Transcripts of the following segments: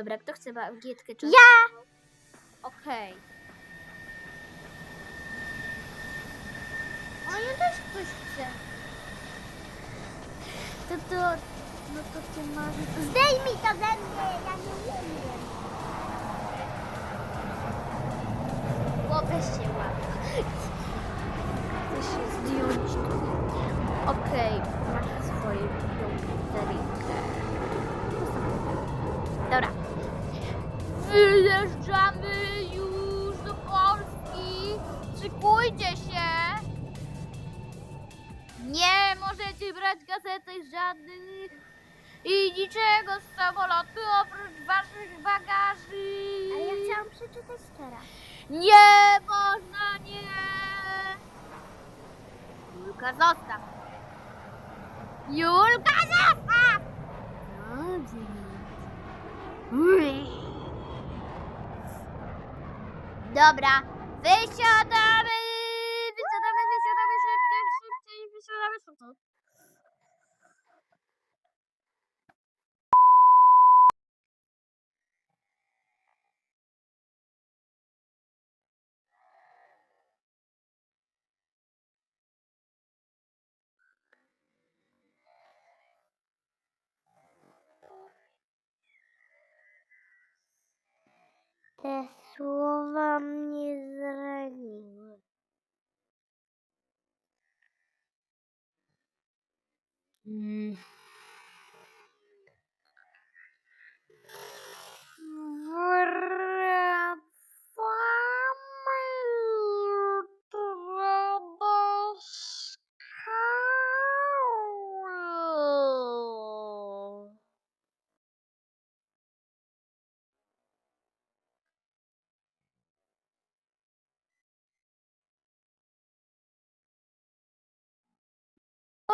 Dobra, kto chce bagietkę? Czy... Ja! Okej. O, ja też coś chcę. To to, no to ty masz... Zdejmij to ze mnie, ja nie umiem. Głowę się łapa. Chcę się zdjąć. Okej, masz swoje piątkę. Dobra. Wyjeżdżamy już do Polski. Szykujcie się. Nie możecie brać gazety żadnych i niczego z samolotu oprócz waszych bagaży. Ale ja chciałam przeczytać teraz. Nie można, nie! Julka, zostaw! Julka, zostaw! Dobra, wysiadamy! Wysiadamy, wysiadamy szybciej, szybciej, wysiadamy szybciej. Te словом не заронила. Mm.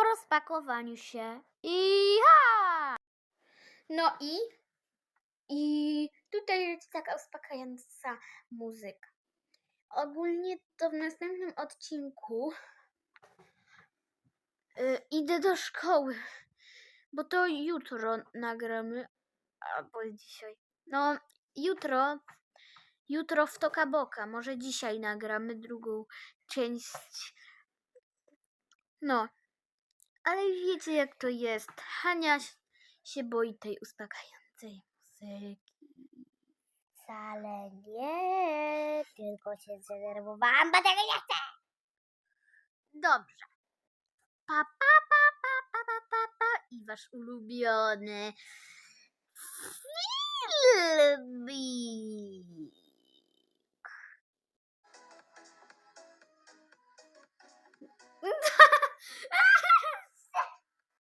Rozpakowaniu się i ha! No i i tutaj jest taka uspokajająca muzyka. Ogólnie to w następnym odcinku y, idę do szkoły, bo to jutro nagramy, albo dzisiaj. No, jutro, jutro w Toka Boka, może dzisiaj nagramy drugą część. No, ale wiecie jak to jest. Hania się boi tej uspokajającej muzyki. Wcale nie, tylko się zdenerwowałam, bo tego nie chcę. Dobrze. Pa, pa, pa, pa, pa, pa, pa, pa. I wasz ulubiony